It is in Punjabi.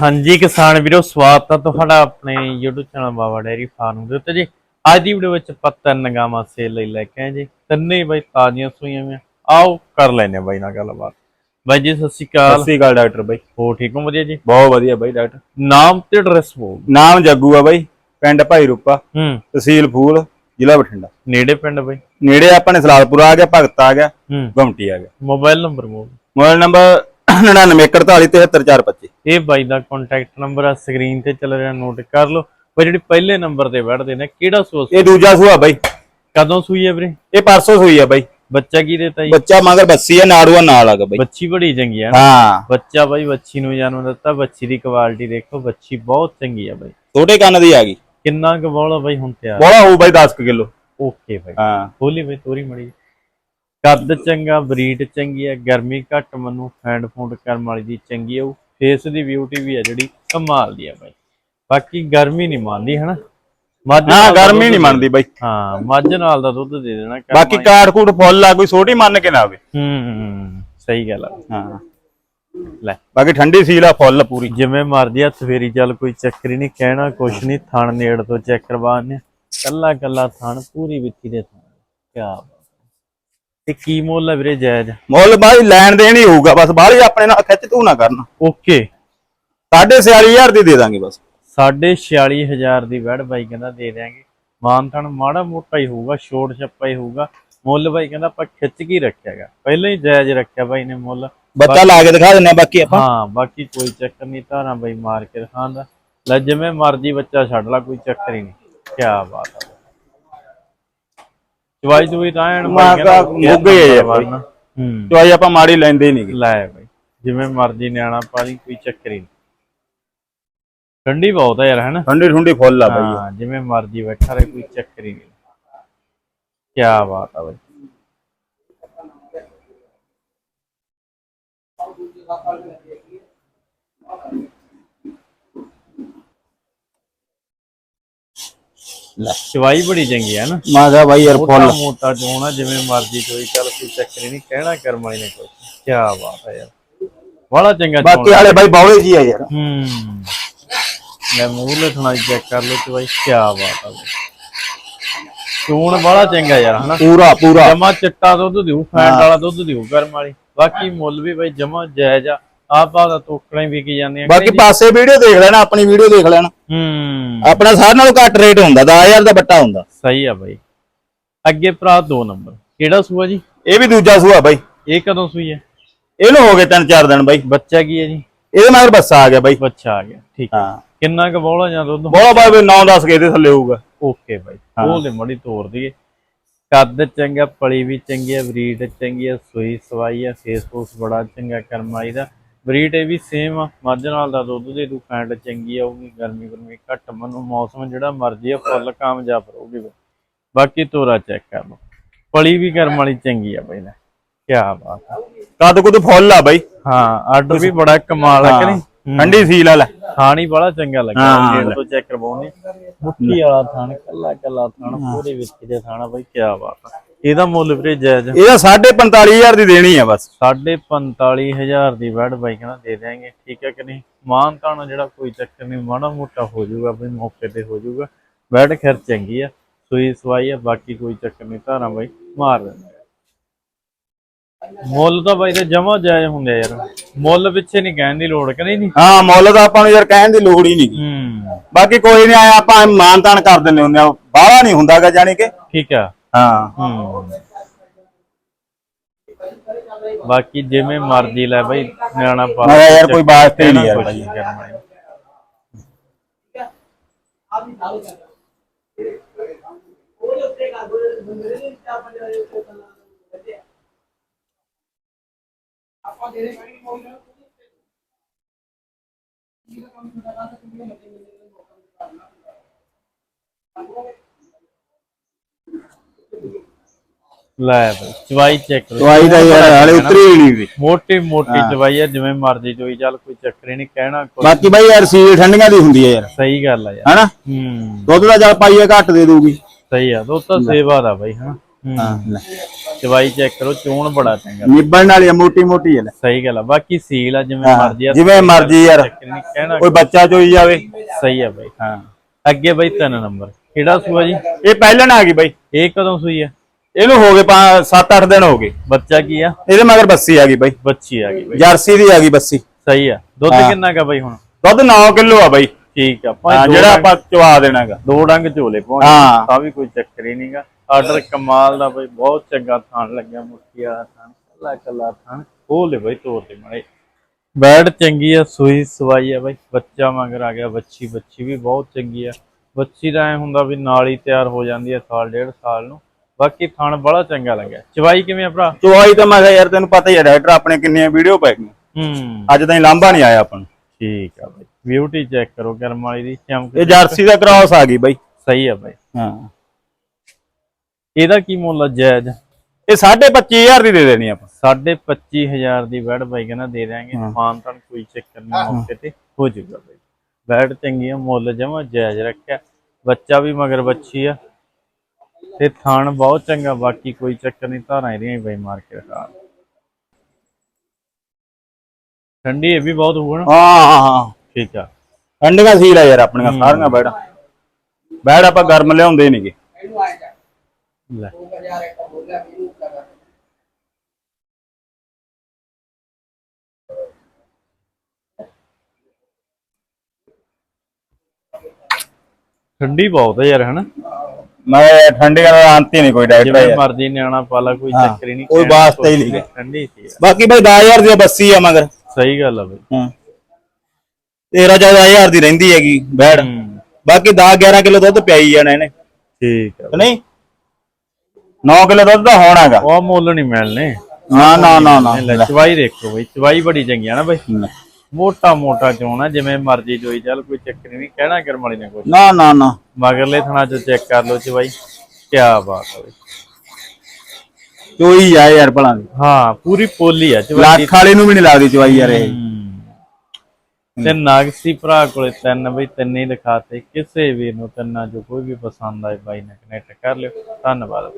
ਹਾਂਜੀ ਕਿਸਾਨ ਵੀਰੋ ਸਵਾਗਤ ਹੈ ਤੁਹਾਡਾ ਆਪਣੇ YouTube channel Baba dairy farm ਦੇ ਉੱਤੇ ਜੀ। ਅੱਜ ਦੀ ਵੀਡੀਓ ਵਿੱਚ ਆਪਾਂ ਤਿੰਨ ਗਾਵਾਂ ਸੇਲ ਲਈ ਲੈ ਕੇ ਆਏ ਜੀ। ਤਿੰਨੇ ਬਾਈ ਤਾਜ਼ੀਆਂ ਸੂਈਆਂ ਹੋਈਆਂ। ਆਓ ਕਰ ਲੈਨੇ ਬਾਈ ਨਾਲ ਗੱਲਬਾਤ। ਬਾਈ ਜੀ ਸਤਿ ਸ਼੍ਰੀ ਸਤਿ ਅਕਾਲ ਸ੍ਰੀ ਅਕਾਲ ਡਾਕਟਰ ਬਾਈ। ਹੋ ਠੀਕ ਹੋ? ਵਧੀਆ ਜੀ? ਬਹੁਤ ਵਧੀਆ ਬਾਈ ਡਾਕਟਰ। ਨਾਮ ਤੇ ਐਡਰੈਸ ਬੋਲ ਨਾਮ ਜੱਗੂ ਆ ਬਾਈ ਪਿੰਡ ਭਾਈ ਰੂਪਾ। ਹੂੰ। ਤਹਿਸੀਲ ਫੂਲ ਜ਼ਿਲ੍ਹਾ ਬਠਿੰਡਾ। ਨੇੜੇ ਪਿੰਡ ਬਾਈ? ਨੇੜੇ ਆਪਾਂ ਨੇ ਸਲਾਲਪੁਰ ਆ ਗਿਆ ਭਗਤ ਆ ਗਿਆ ਗੁਮਟੀ ਆ ਗਿਆ। ਮੋਬਾਈਲ ਨੰਬਰ ਮੋਬਾਈਲ ਨੰਬਰ 9941473425 ਇਹ ਬਾਈ ਦਾ ਕੰਟੈਕਟ ਨੰਬਰ ਆ ਸਕਰੀਨ ਤੇ ਚੱਲ ਰਿਹਾ ਨੋਟ ਕਰ ਲਓ। ਬਾਈ ਜਿਹੜੀ ਪਹਿਲੇ ਨੰਬਰ ਤੇ ਬੈਠਦੇ ਨੇ ਕਿਹੜਾ ਸੋਸ ਇਹ ਦੂਜਾ ਸੂਆ ਬਾਈ। ਕਦੋਂ ਸੂਈ ਹੈ ਵੀਰੇ? ਇਹ ਪਰਸੋਂ ਸੂਈ ਆ ਬਾਈ। ਬੱਚਾ ਕੀ ਦੇਤਾ ਜੀ ਬੱਚਾ ਮਗਰ ਬੱਸੀ ਆ ਨਾੜੂਆ ਨਾਲ ਆ ਗਿਆ ਬਾਈ। ਬੱਚੀ ਬੜੀ ਚੰਗੀ ਆ ਨਾ? ਹਾਂ। ਬੱਚਾ ਬਾਈ ਬੱਚੀ ਨੂੰ ਜਨਮ ਦਿੱਤਾ ਬੱਚੀ ਦੀ ਕੁਆਲਿਟੀ ਦੇਖੋ ਬੱਚੀ ਬਹੁਤ ਚੰਗੀ ਆ ਬਾਈ। ਛੋਟੇ ਕੰਨ ਦੀ ਆ ਗਈ। ਕਿੰਨਾ ਕੁ ਬੋਲਾ ਬਾਈ ਹੁਣ ਤਿਆਰ? ਬੋਲਾ ਹੋਊ ਬਾਈ 10 ਕਿਲੋ। ਓਕੇ ਬਾਈ। ਹਾਂ। ਖੋਲੀ ਬਾਈ ਤੋਰੀ ਮੜੀ। ਕੱਦ ਚੰਗਾ ਬਰੀਡ ਚੰਗੀ ਆ ਗਰਮੀ ਘੱਟ ਮਨੂੰ ਫੈਂਡ ਫੂਡ ਕਰਮ ਵਾਲੀ ਦੀ ਚੰਗੀ ਆ ਫੇਸ ਦੀ ਬਿਊਟੀ ਵੀ ਆ ਜਿਹੜੀ ਕਮਾਲ ਦੀ ਆ ਬਾਈ। ਬਾਕੀ ਗਰਮੀ ਨਹੀਂ ਮੰਨਦੀ ਹਨਾ? ਮੱਝ ਹਾਂ ਗਰਮੀ ਨਹੀਂ ਮੰਨਦੀ ਬਾਈ। ਹਾਂ ਮੱਝ ਨਾਲ ਦਾ ਦੁੱਧ ਦੇ ਦੇਣਾ ਬਾਕੀ। ਕਾਠ ਕੂਟ ਫੁੱਲ ਆ ਕੋਈ ਛੋਟੀ ਮੰਨ ਕੇ ਨਾ ਆਵੇ। ਹੂੰ ਸਹੀ ਗੱਲ ਆ। ਹਾਂ। ਲੈ। ਬਾਕੀ ਠੰਡੀ ਸੀਲ ਆ ਫੁੱਲ ਪੂਰੀ। ਜਿਵੇਂ ਮਰਦੀ ਹੱਥ ਫੇਰੀ ਚੱਲ ਕੋਈ ਚੱਕਰ ਹੀ ਨਹੀਂ ਕਹਿਣਾ ਕੁਛ ਨਹੀਂ ਥਣ ਨੇੜ ਤੋਂ ਚੈੱਕ ਕਰਵਾਣੇ ਕੱਲਾ ਕੱਲਾ ਥਣ ਪੂਰੀ ਵਿੱਥੀ ਦੇ ਥਣ। ਕਿਆ ਹੈ। ਤੇ ਕੀ ਮੁੱਲ ਹੈ ਵੀਰੇ ਜਾਇਜ਼? ਮੁੱਲ ਬਾਈ ਲੈਣ ਦੇਣ ਹੀ ਹੋਊਗਾ ਬਸ ਬਾਹਲੀ ਆਪਣੇ ਨਾਲ ਖਿੱਚ ਤੂੰ ਨਾ ਕਰਨਾ। ਓਕੇ। ਸਾਢੇ 46000 ਦੀ ਦੇ ਦਾਂਗੇ ਬਸ। ਸਾਢੇ 46000 ਦੀ ਵੈੜ ਬਾਈ ਕਹਿੰਦਾ ਦੇ ਦਿਆਂਗੇ। ਮਾਨ ਥਣ ਮਾੜਾ ਮੋਟਾ ਹੀ ਹੋਊਗਾ ਛੋਟ ਛੱਪਾ ਹੀ ਹੋਊਗਾ। ਮੁੱਲ ਬਾਈ ਕਹਿੰਦਾ ਆਪਾਂ ਖਿੱਚ ਕੇ ਹੀ ਰੱਖਿਆਗਾ। ਪਹਿਲਾਂ ਹੀ ਜਾਇਜ਼ ਰੱਖਿਆ ਬਾਈ ਨੇ ਮੁੱਲ। ਬੱਚਾ ਲਾ ਕੇ ਦਿਖਾ ਦਿੰਨੇ ਬਾਕੀ ਆਪਾਂ। ਹਾਂ ਬਾਕੀ ਕੋਈ ਚੱਕਰ ਨਹੀਂ ਧਾਰਾਂ ਬਈ ਮਾਰ ਕੇ ਦਿਖਾਉਂਦਾ। ਲੈ ਜਿਵੇਂ ਮਰਜ਼ੀ ਬੱਚਾ ਛੱਡ ਲਾ ਕੋਈ ਚੱਕਰ ਹੀ ਨਹੀਂ। ਕੀ ਬਾਤ ਆ। ਚਵਾਈ ਚੁਈ ਤਾਂ ਐਨ ਮਾਂ ਕਹਿੰਦਾ ਤਾਂ ਮੋਗੇ ਹੀ ਆ ਬਈ। ਹੂੰ। ਚਵਾਈ ਆਪਾਂ ਮਾੜੀ ਲੈਂਦੇ ਹੀ ਨਹੀਂਗੇ ਲੈ ਬਈ ਜਿਵੇਂ ਮਰਜ਼ੀ ਨਿਆਣਾ ਪਾਲੀ ਕੋਈ ਚੱਕਰ ਹੀ ਨਹੀਂ ਠੰਡੀ ਬਹੁਤ ਹੈ ਯਾਰ ਹੈਨਾ? ਠੰਡੀ ਠੰਡੀ ਫੁੱਲ ਆ ਬਈ। ਹਾਂ ਜਿਵੇਂ ਮਰਜ਼ੀ ਬੈਠਾ ਰਹੇ ਕੋਈ ਚੱਕਰ ਹੀ ਨਹੀਂ ਕੀ ਬਾਤ ਆ ਬਈ। ਲੈ। ਚਵਾਈ ਬੜੀ ਚੰਗੀ ਹੈ ਨਾ। ਮੈਂ ਕਿਹਾ ਬਾਈ ਯਾਰ ਫੁੱਲ। ਮੋਟਾ ਜੋਣਾ ਜਿਵੇਂ ਮਰਜ਼ੀ ਕੋਈ ਚੱਲ ਕੋਈ ਚੱਕਰ ਹੀ ਨਹੀਂ ਕਹਿਣਾ ਕਰਮ ਵਾਲੀ ਨੇ ਕੋਈ। ਕੀ ਬਾਤ ਹੈ ਯਾਰ। ਬੜਾ ਚੰਗਾ ਬਾਕੀ ਵਾਲੇ ਬਾਈ ਬੌਲੇ ਜੀ ਆ ਯਾਰ। ਹੂੰ। ਲੈ ਮੂਹਰੇ ਥਣਾ ਚੈੱਕ ਕਰ ਲਓ ਤੇ ਬਾਈ ਕੀ ਬਾਤ ਬਈ। ਚੋਣ ਬੜਾ ਚੰਗਾ ਯਾਰ ਹਨਾ? ਪੂਰਾ ਪੂਰਾ। ਜਮਾ ਚਿੱਟਾ ਦੁੱਧ ਦਿਉ ਫੈਂਟ ਵਾਲਾ ਦੁੱਧ ਦਿਉ ਕਰਮ ਵਾਲੀ। ਬਾਕੀ ਮੁੱਲ ਵੀ ਬਾਈ ਜਮਾ ਜਾਇਜ਼ ਆ। ਆਪ ਆ ਦਾ ਤੋਕੜਾਂ ਹੀ ਵਿਕ ਜਾਂਦੀਆਂ। ਬਾਕੀ ਪਾਸੇ ਵੀਡੀਓ ਦੇਖ ਲੈਣਾ ਆਪਣੀ ਵੀਡੀਓ ਦੇਖ ਲੈਣਾ। ਹੂੰ। ਆਪਣਾ ਸਾਰਿਆਂ ਨਾਲੋਂ ਘੱਟ ਰੇਟ ਹੁੰਦਾ 10000 ਦਾ ਬੱਟਾ ਹੁੰਦਾ। ਸਹੀ ਆ ਬਾਈ। ਅੱਗੇ ਭਰਾ ਦੋ ਨੰਬਰ। ਕਿਹੜਾ ਸੂਆ ਜੀ? ਇਹ ਵੀ ਦੂਜਾ ਸੂਆ ਬਾਈ। ਇਹ ਕਦੋਂ ਸੂਈ ਹੈ ਇਹਨੂੰ ਹੋ ਗਏ ਤਿੰਨ ਚਾਰ ਦਿਨ ਬਾਈ। ਬੱਚਾ ਕੀ ਹੈ ਜੀ? ਇਹਦੇ ਮਗਰ ਬੱਸਾ ਆ ਗਿਆ ਬਾਈ। ਬੱਚਾ ਆ ਗਿਆ ਠੀਕ ਹੈ ਹਾਂ। ਕਿੰਨਾ ਕੁ ਬੋਲਾ ਜਾਂ ਦੁੱਧ? ਬੋਲਾ ਬਾਈ 9-10 ਕੇ ਦੇ ਥੱਲੇ ਹੋਊਗਾ। ਓਕੇ ਬਾਈ। ਉਹ ਲੈ ਮੜੀ ਤੋੜ ਦਈਏ। ਕੱਦ ਚੰਗਾ ਪਲੀ ਵੀ ਚੰਗੀ ਹੈ ਬਰੀਡ ਚੰਗੀ ਹੈ ਸੂਈ ਸਵਾਈ ਹੈ ਫੇਸ ਫੂਸ ਬੜਾ ਚੰਗਾ ਕਰਮਾਈ ਦਾ। ਬਰੀਡ ਇਹ ਵੀ ਸੇਮ ਆ ਮੱਝ ਨਾਲ ਦਾ ਦੁੱਧ ਦੇ ਦੂ ਫੈਂਟ ਚੰਗੀ ਆਊਗੀ ਗਰਮੀ ਗਰਮੀ ਘੱਟ ਮਨੂੰ ਮੌਸਮ ਜਿਹੜਾ ਮਰਜ਼ੀ ਆ ਫੁੱਲ ਕਾਮਯਾਬ ਰਹੂਗੀ। ਬਾਕੀ ਤੋਰਾ ਚੈੱਕ ਕਰ ਲਓ। ਪਲੀ ਵੀ ਕਰਮ ਵਾਲੀ ਚੰਗੀ ਆ ਬਾਈ ਨੇ ਕੀ ਬਾਤ ਆ। ਕੱਦ ਕੁਦ ਫੁੱਲ ਆ ਬਾਈ। ਹਾਂ ਆਰਡਰ ਵੀ ਬੜਾ ਕਮਾਲ ਆ। ਕਿ ਨਹੀਂ। ਠੰਡੀ ਸੀਲ ਵਾਲਾ ਥਾਣੀ ਬੜਾ ਚੰਗਾ ਲੱਗਾ ਗੇਟ ਤੋਂ ਚੈੱਕ ਕਰਵਾਉਣੇ। ਮੁੱਠੀ ਵਾਲਾ ਥਾਣ ਕੱਲਾ ਕੱਲਾ ਥਾਣ ਪੂਰੇ ਵਿੱਚ ਦੇ ਥਾਣਾ ਬਈ ਕੀ ਬਾਤ ਆ। ਇਹਦਾ ਮੁੱਲ ਵੀਰੇ ਜਾਇਜ਼। ਇਹਦਾ 45000 ਦੀ ਦੇਣੀ ਆ ਬਸ। ਸਾਢੇ 45000 ਦੀ ਵੈਡ ਬਾਈ ਕਹਿੰਦਾ ਦੇ ਦਿਆਂਗੇ। ਠੀਕ ਹੈ ਕਿ ਨਹੀਂ? ਮਾਨ ਤਾਣਾ ਜਿਹੜਾ ਕੋਈ ਚੱਕਰ ਨਹੀਂ ਮਾੜਾ ਮੋਟਾ ਹੋ ਜਾਊਗਾ ਬਈ ਮੌਕੇ ਤੇ ਹੋ ਜਾਊਗਾ। ਵੈਡ ਖੈਰ ਚੰਗੀ ਆ ਸੂਈ ਸਵਾਈ ਆ ਬਾਕੀ ਕੋਈ ਚੱਕਰ ਨਹੀਂ ਧਾਰਾਂ ਬਾਈ ਮਾਰ ਦਿੰਦੇ ਮੁੱਲ ਤਾਂ ਬਾਈ ਤੇ ਜਮਾ ਜਾਇਜ਼ ਹੁੰਦੇ ਯਾਰ। ਮੁੱਲ ਪਿੱਛੇ ਨਹੀਂ ਕਹਿਣ ਦੀ ਲੋੜ ਕਿ ਨਹੀਂ? ਹਾਂ ਮੁੱਲ ਤਾਂ ਆਪਾਂ ਨੂੰ ਯਾਰ ਕਹਿਣ ਦੀ ਲੋੜ ਹੀ ਨਹੀਂ। ਹੂੰ। ਬਾਕੀ ਕੋਈ ਨਹੀਂ ਆਇਆ ਆਪਾਂ ਮਾਨਤਾਨ ਕਰ ਦਿੰਦੇ ਹੁੰਦੇ ਆ। ਬਾਹਲਾ ਨਹੀਂ ਹੁੰਦਾਗਾ ਜਾਣੀ ਕਿ। ਠੀਕ ਆ। ਹਾਂ ਹੂੰ ਬਾਕੀ ਜਿਵੇਂ ਮਰਜ਼ੀ ਲੈ ਬਈ ਨਿਆਣਾ ਪਾ ਮੈਂ ਯਾਰ ਕੋਈ ਵਾਸਤੇ ਹੀ ਨਹੀਂ ਯਾਰ ਕੁਛ ਬਾਈ। ਕਰਨਾ ਨਹੀਂ। ਲੈ ਬਈ ਚਵਾਈ ਚੈੱਕ ਕਰੋ। ਦਵਾਈ ਦਾ ਯਾਰ ਹਾਲੇ ਉਤਰੀ ਹੀ ਨਹੀਂ। ਵੀ ਮੋਟੀ ਮੋਟੀ ਚਵਾਈ ਆ ਜਿਵੇਂ ਮਰਜ਼ੀ ਚੋਈ ਚੱਲ ਕੋਈ ਚੱਕਰ ਨਹੀਂ ਕਹਿਣਾ ਕੋਈ ਬਾਕੀ ਬਾਈ ਯਾਰ ਸੀਲ ਠੰਡੀਆਂ ਦੀ ਹੁੰਦੀ ਹੈ ਯਾਰ। ਸਹੀ ਗੱਲ ਆ ਯਾਰ। ਹਨਾ? ਹੂੰ। ਦੁੱਧ ਦਾ ਚੱਲ ਪਾਈਏ ਘੱਟ ਦੇ ਦੂਗੀ ਸਹੀ ਆ ਦੋ ਤਾਂ ਸੇਵਾ ਦਾ ਬਈ ਹਨਾ? ਹਾਂ। ਲੈ। ਚਵਾਈ ਚੈੱਕ ਕਰੋ ਚੋਣ ਬੜਾ ਚੰਗਾ। ਨਿਬਣ ਵਾਲੀ ਆ, ਮੋਟੀ ਮੋਟੀ ਹੈ ਸਹੀ ਗੱਲ ਆ ਬਾਕੀ ਸੀਲ ਆ ਜਿਵੇਂ ਮਰਜ਼ੀ ਆ ਜਿਵੇਂ ਮਰਜ਼ੀ ਯਾਰ। ਕੋਈ ਬੱਚਾ ਚੋਈ ਜਾਵੇ। ਸਹੀ ਆ ਬਾਈ ਹਾਂ। ਅੱਗੇ ਬਾਈ ਤਿੰਨ ਨੰਬਰ। ਕਿਹੜਾ ਸੂਆ ਜੀ? ਇਹ ਪਹਿਲਣ ਆ ਗਈ ਬਾਈ। ਇਹ ਕਦੋਂ ਸੂਈ ਆ? ਇਹਨੂੰ ਹੋ ਗਏ 7-8 ਦਿਨ ਹੋ ਗਏ। ਬੱਚਾ ਕੀ ਆ? ਇਹਦੇ ਮਗਰ ਬੱਸੀ ਆ ਗਈ ਬਾਈ। ਬੱਚੀ ਆ ਗਈ ਬਾਈ। ਜਰਸੀ ਦੀ ਆ ਗਈ ਬੱਸੀ। ਸਹੀ ਆ। ਦੁੱਧ। ਕਿੰਨਾ ਕਾ ਬਾਈ ਹੁਣ? ਦੁੱਧ 9 ਕਿਲੋ ਆ ਬਾਈ। ਠੀਕ ਆ ਭਾਈ ਦੋ ਜਿਹੜਾ ਆਪਾਂ ਚਵਾ ਦੇਣਾਗਾ। ਦੋ ਡੰਗ ਝੋਲੇ ਪਾਉਣੇ। ਹਾਂ। ਤਾਂ ਵੀ ਕੋਈ ਚੱਕਰ ਹੀ ਨਹੀਂਗਾ। ਆਰਡਰ ਕਮਾਲ ਦਾ ਬਾਈ ਬਹੁਤ ਚੰਗਾ ਥਾਣ ਲੱਗਿਆ ਮੁੱਠੀ ਵਾਲਾ ਥਾਣ ਕੱਲਾ ਕੱਲਾ ਥਾਣ। ਉਹ ਲੈ ਬਾਈ ਤੋਰ ਤੇ ਮੜੇ। ਬੈਡ ਚੰਗੀ ਆ ਸੂਈ ਸਵਾਈ ਆ ਬਾਈ। ਬੱਚਾ ਮਗਰ ਆ ਗਿਆ ਬੱਚੀ ਬੱਚੀ ਵੀ ਬਹੁਤ ਚੰਗੀ ਆ। ਬੱਚੀ ਦਾ ਐ ਹੁੰਦਾ ਵੀ ਨਾਲ ਹੀ ਤਿਆਰ ਹੋ ਜਾਂਦੀ ਆ ਸਾਲ ਡੇਢ ਸਾਲ ਨੂੰ। ਬਾਕੀ ਥਾਣ ਬੜਾ ਚੰਗਾ ਲੱਗਿਆ। ਚਵਾਈ ਕਿਵੇਂ ਆ ਭਰਾ? ਚਵਾਈ ਤਾਂ ਮੈਂ ਕਿਹਾ ਯਾਰ ਤੈਨੂੰ ਪਤਾ ਹੀ ਹੈ ਡਾਕਟਰ ਆਪਣੇ ਕਿੰਨੀਆਂ ਵੀਡੀਓ ਪੈ ਗਈਆਂ। ਹੂੰ। ਅੱਜ ਤਾਈਂ ਲਾਂਭਾ ਨਹੀਂ ਆਇਆ ਆਪਾਂ ਨੂੰ। ਠੀਕ ਆ ਬਾਈ। ਬਿਊਟੀ ਚੈੱਕ ਕਰੋ ਕਰਮ ਵਾਲੀ ਦੀ ਚਮਕ ਇਹ ਜਰਸੀ ਦਾ ਕ੍ਰਾਸ ਆ ਗਈ ਬਾਈ। ਸਹੀ ਆ ਬਾਈ। ਹਾਂ। ਇਹਦਾ ਕੀ ਮੁੱਲ ਆ ਜਾਇਜ਼? ਇਹ 25000 ਦੀ ਦੇ ਦੇਣੀ ਆਪਾਂ। ਸਾਢੇ 25000 ਦੀ ਬੈਡ ਬਾਈ ਕਹਿੰਦਾ ਦੇ ਦਿਆਂਗੇ। ਹਾਂ। ਮਾਨਤਨ ਕੋਈ ਚੱਕਰ ਨਹੀਂ ਮੌਕੇ ਤੇ ਹੋ ਜਾਊਗਾ ਬਾਈ। ਬੈਡ ਚੰਗੀ ਆ ਮੁੱਲ ਜਮਾ ਜਾਇਜ਼ ਰੱਖਿਆ। ਬੱਚਾ ਵੀ ਮਗਰ ਬੱਚੀ ਆ। ਤੇ ਥਣ ਬਹੁਤ ਚੰਗਾ ਬਾਕੀ ਕੋਈ ਚੱਕਰ ਨਹੀਂ ਧਾਰਾਂ ਇਹਦੀਆਂ ਹੀ ਬਾਈ ਮਾਰ ਕੇ ਰਖਾ। ਠੰਡੀ ਇਹ ਵੀ ਬਹੁਤ ਨਾ? ਹਾਂ ਹਾਂ ਹਾਂ ਠੀਕ ਆ। ਠੰਡੀਆਂ ਸੀਲ ਆ ਯਾਰ ਆਪਣੀਆਂ ਸਾਰੀਆਂ ਬੈੜਾਂ ਬੈੜ ਆਪਾਂ ਗਰਮ ਲਿਆਉਂਦੇ ਨਹੀਂਗੇ ਲੈ। ਠੰਡੀ ਬਹੁਤ ਹੈ ਯਾਰ ਹਨਾ? ਮੈਂ ਦਾ ਅੰਤ ਹੀ ਨਹੀਂ ਕੋਈ ਡਾਕਟਰ ਜਿਵੇਂ ਯਾਰ। ਮਰਜ਼ੀ ਨਿਆਣਾ ਪਾਲਾ ਕੋਈ ਹਾਂ, ਚੱਕਰ ਹੀ ਨਹੀਂ ਕੋਈ ਕਹਿਣ ਵਾਸਤਾ ਹੀ ਤੋਂ ਨਹੀਂ ਗਾ। ਠੰਡੀ ਸੀ ਯਾਰ। ਬਾਕੀ ਬਾਈ 10000 ਦੀ ਬੱਸੀ ਆ ਮਗਰ। ਸਹੀ ਗੱਲ ਆ ਬਈ। ਹਾਂ। 13 14000 ਦੀ ਰਹਿੰਦੀ ਹੈਗੀ ਬੈੜ ਹੂੰ, ਬਾਕੀ 10 11 ਕਿਲੋ ਦੁੱਧ ਪਿਆਈ ਜਾਣਾ ਇਹਨੇ। ਠੀਕ ਆ ਕਿ ਨਹੀਂ? 9 ਕਿਲੋ ਦੁੱਧ ਦਾ ਹੋਣਾਗਾ ਉਹ ਮੁੱਲ ਨਹੀਂ ਮਿਲਨੇ ਨਾ ਨਾ ਨਾ ਨਾ। ਚਵਾਈ ਦੇਖੋ ਬਈ ਚਵਾਈ ਬੜੀ ਚੰਗੀ ਆ ਨਾ ਬਈ। ਲੈ। ਮੋਟਾ ਮੋਟਾ ਚੋਣਾ ਜਿਵੇਂ ਮਰਜ਼ੀ ਚੋਈ ਚੱਲ ਕੋਈ ਚੱਕਰ ਹੀ ਨਹੀਂ ਕਹਿਣਾ ਕਰਮ ਵਾਲੀ ਨੇ ਕੁਝ ਨਾ ਨਾ ਨਾ। ਮਗਰਲੇ ਥਣਾ ਚ ਚੈੱਕ ਕਰ ਲਓ ਚਵਾਈ ਕੀ ਬਾਤ ਬਈ। ਚੋਈ ਆ ਯਾਰ ਭਲਾ। ਦੀ ਹਾਂ ਪੂਰੀ ਪੋਲੀ ਆ ਚਵਾਈ ਲੱਖ ਵਾਲੇ ਨੂੰ ਵੀ ਨਹੀਂ ਲੱਗਦੀ ਚਵਾਈ ਯਾਰ ਇਹ। ਹੂੰ। ਤੇ ਨਾਗਸੀ ਭਰਾ ਕੋਲੇ ਤਿੰਨ ਬਈ ਤਿੰਨੇ ਹੀ ਦਿਖਾਤੇ। ਕਿਸੇ ਵੀਰ ਨੂੰ ਤਿੰਨਾਂ ਚੋਂ ਕੋਈ ਵੀ ਪਸੰਦ ਆਏ ਬਾਈ ਨਾਲ ਕਨੈਕਟ ਕਰ ਲਿਓ। ਧੰਨਵਾਦ।